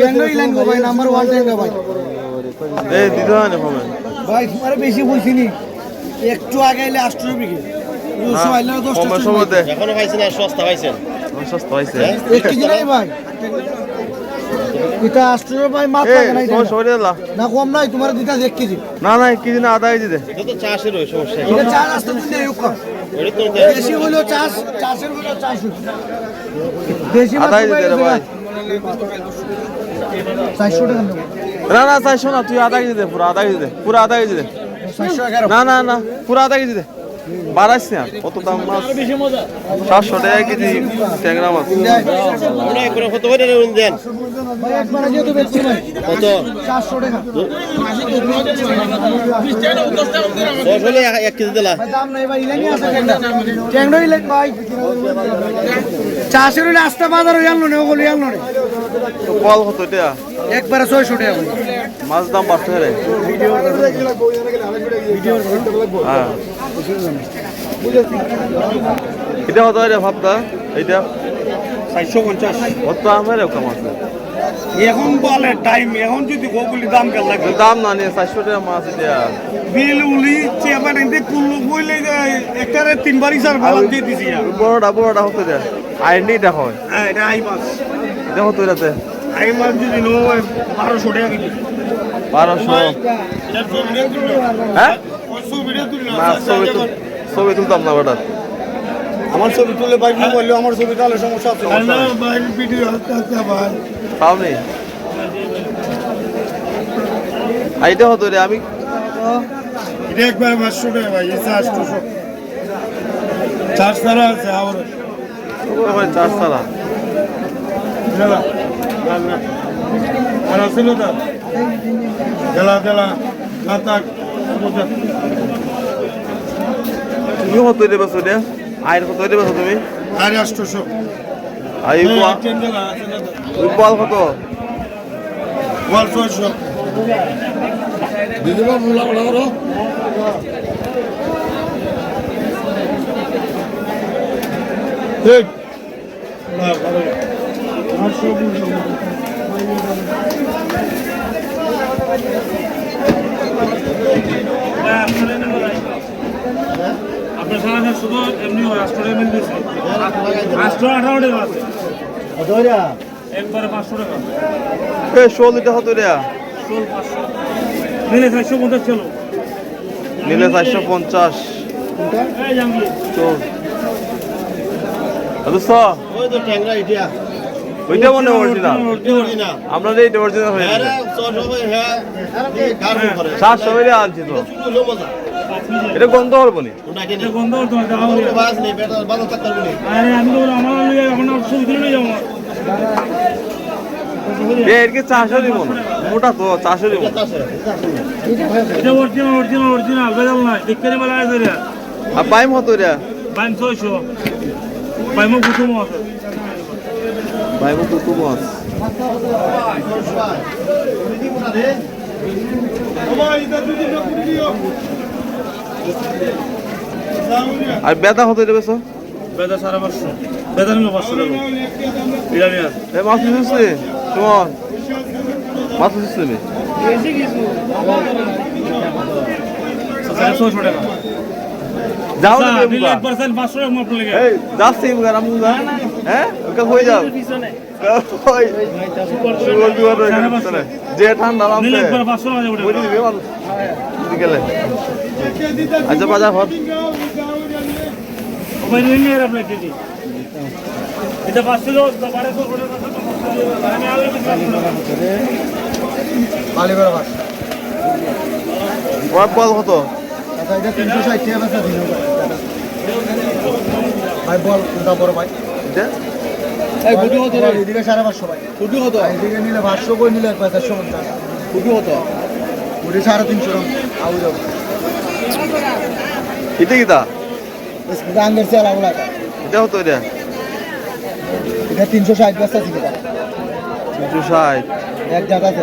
ট্যাংরা ইলাইন গো ভাই? Number one ট্যাংরা ভাই। এই দিতে হয় না কমে ভাই তোমার বেশি বলছি নি। একটু আগে দুশো আইলে দশটা কমের সময় দে এখনও পাইছেন আর সস্তা পাইছেন। সস্তা হয়েছে এক কেজি নাই ভাই। এটা ভাই মাছ লাগে না কম নাই তোমার দিটা এক কেজি। না না এক কেজি না আধা কেজি দে। এটা তো চাষের ওই সমস্যা। এটা চার আসতে দিলে এই কম তো হলেও চাষ চাষের হলেও চাষ বেশি মাছ আধা কেজি দে ভাই। চারশো টাকা নেব। না না চাইশো না তুই আধা কেজি দে পুরো আধা কেজি দে পুরো আধা কেজি দে। চারশো না না না পুরো আধা কেজি দে। বাড়াইস না কত দাম মাছ? সাতশো টাকা কেজি ট্যাংরা মাছ। কত দেন কত চারশো এক কেজি দিলা চাষের বাজার আনলো না ওগুলো আনলো না। তো কল কত এটা? একবারে ছয়শো টাকা মাছ দাম বাড়ছে রে। হ্যাঁ। এটা কত রে ভাবতা এইটা? চারশো পঞ্চাশ। কত আমার কম আছে। এখন বলে টাইম এখন যদি ওগুলি দাম কেন লাগবে দাম না নিয়ে চারশো টাকা মাছ এটা। বিল উলি চেয়ারম্যান এতে কুল্লু কইলে একটারে তিনবার চার ভালো দিয়ে দিছি। বড়টা বড়টা হতো রে আইনি এটা হয়। হ্যাঁ এটা আই মাছ। এটা এটাতে আই মাছ বারোশো বারোশো। হ্যাঁ? না ছবি তুল ছবি তুলতাম না ওটা আমার ছবি তুলে বাইক না বললেও আমার ছবি তাহলে সমস্যা আছে। পাওনি? এইটা হতো রে আমি এটা একবার পাঁচশো টাকা ভাই এটা আটশোশো চার সারা আছে আমার ওখানে চার সারা গেলা আর ছিল তো গেলা গেলা খাতা তুমি রে বেছো রে আয়ের কত বেছো তুমি? আরে আটশোশো আর পোয়াল কত? বল ছয়শো। দিদিবা মোলা বলা করো ঠিক। আপনার সারা শুধু এমনি রাষ্ট্র মিল দিচ্ছে রাষ্ট্র আঠারো টাকা আছে একবারে পাঁচশো টাকা এ ষোল এটা হতো রে চল পাঁচশো নিলে চারশো পঞ্চাশ চলো। নিলে চারশো পঞ্চাশ। চল। বুঝছ ওই তো ট্যাংরা ইটিয়া। ওইটা মনে অরিজিনাল না এইটা অরিজিনাল হয়ে হ্যাঁ গেছে ছশো ভাই হ্যাঁ করে। আনছি তো। এটা গন্ধ হব নি ওটা কিনে এটা বন্ধ করতে হবে দেখা হবে বাস নেই বেটা ভালো থাকতে পারবি আরে আমি তো আমার এখন এরকে চারশো দিব মোটা তো চারশো দিব এটা অরিজিনাল অরিজিনাল অরিজিনাল বেজাল নাই দেখতে বেলা আছে রে। আর পাইম হতো রে? বাইম ছয়শো। বাইমও কুটুম আছে। পাইম কুকু মাছ আর বেদা হতো রে বেছো বেদা সাড়ে পাঁচশো। বেদা নিল পাঁচশো টাকা। নিয়ে আছে। এ মাছ দিচ্ছে সুমন মাছ দিচ্ছে তুমি ছয়শো টাকা। যাও না এক পার্সেন্ট পাঁচশো টাকা মাপ লেগে এই যাচ্ছি মুগা রামু যা। হ্যাঁ? ওকে হয়ে যাও। যে ঠান্ডা দিবি মানুষ। আচ্ছা বাজার হট। নিয়ে এর এটা পাঁচশো বারোশো কত? এটা তিনশো ষাট টাকা বেচা দিন ভাই বল কোনটা বড় ভাই? এদিকে সাড়ে পাঁচশো ভাই। গুটি হতো এদিকে নিলে পাঁচশো করে নিলে একবার চারশো পঞ্চাশ। গুটি হতো গুটি সাড়ে তিনশো। টাকা আউ যাও এটা কি তা? আঙ্গের চেয়ার আগুলা এটা হতো এটা? এটা তিনশো ষাট বেচা ছিল তিনশো ষাট। এক জায়গা আছে